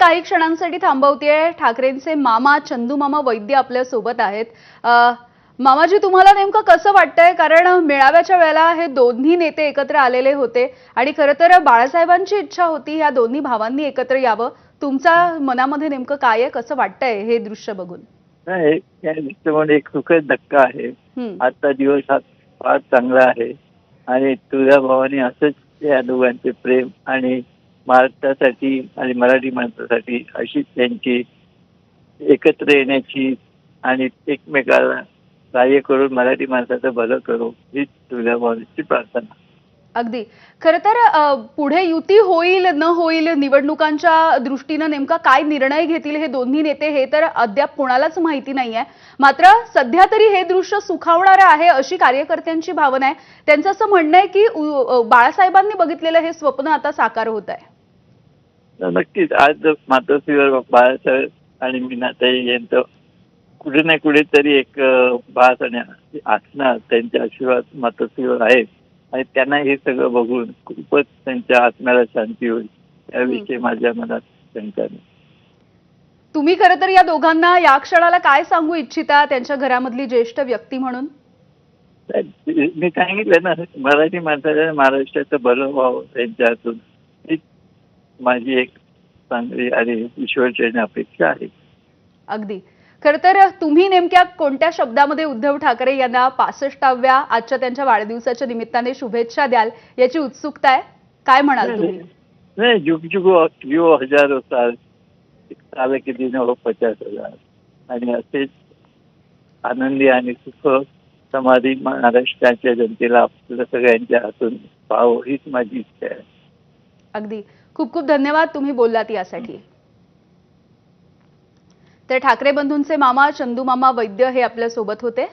काही क्षणांसाठी थांबवतेय. ठाकरेंचे मामा चंदू मामा वैद्य आपल्यासोबत आहेत मामाजी तुम्हाला नेमकं कसं वाटतंय? कारण मेळाव्याच्या वेळेला हे दोन्ही नेते एकत्र आलेले होते आणि खरं तर बाळासाहेबांची इच्छा होती या दोन्ही भावांनी एकत्र यावं. तुमच्या मनामध्ये नेमकं काय आहे? कसं वाटतंय हे दृश्य बघून? नाही या दृष्टिकोन एक सुखद धक्का आहे. आजचा दिवस हा फार चांगला आहे. आणि तुझ्या भावाने असंच या दोघांचे प्रेम आणि महाराष्ट्रासाठी आणि मराठी माणसासाठी अशीच त्यांची एकत्र येण्याची आणि एकमेकाला सहाय्य करून मराठी माणसाचं भलं करू ही तुझ्या भावाची प्रार्थना. अगदी. खरं तर पुढे युती होईल न होईल निवडणुकांच्या दृष्टीनं नेमका काय निर्णय घेतील हे दोन्ही नेते हे तर अद्याप कोणालाच माहिती नाहीये. मात्र सध्या तरी हे दृश्य सुखावणारं आहे अशी कार्यकर्त्यांची भावना आहे. त्यांचं असं म्हणणं आहे की बाळासाहेबांनी बघितलेलं हे स्वप्न आता साकार होत आहे नक्कीच. आज मातोश्रीवर बाळासाहेब आणि मीनाताई यांचं कुठे ना कुठेतरी एक अं, भास आणि असणार त्यांचे आशीर्वाद मातोश्रीवर आहे. आणि त्यांना हे सगळं बघून खूपच त्यांच्या आत्म्याला शांती होईल. याविषयी माझ्या मनात शंका नाही. तुम्ही खरं तर या दोघांना या क्षणाला काय सांगू इच्छिता? त्यांच्या घरामधली ज्येष्ठ व्यक्ती म्हणून? मी सांगितलं ना मराठी माणसाच्या महाराष्ट्राचं भलं व्हावं त्यांच्या हातून माझी एक चांगली आणि ईश्वरचरणी अपेक्षा आहे. अगदी. खरं तर तुम्ही नेमक्या कोणत्या शब्दामध्ये उद्धव ठाकरे यांना पासष्टाव्या आजच्या त्यांच्या वाढदिवसाच्या निमित्ताने शुभेच्छा द्याल याची उत्सुकता आहे? काय म्हणाल तुम्ही? नहीं जुग जुगो युव हजारो साल के दिन हो पचास हजार. आणि असेच आनंदी आणि सुख समाधी महाराष्ट्राच्या जनतेला आपल्या सगळ्यांच्या हातून पाहावं हीच माझी इच्छा आहे. अगदी. खूप खूप धन्यवाद तुम्ही बोललात यासाठी. तर ठाकरे बंधूंचे मामा चंदू मामा वैद्य हे आपल्यासोबत होते.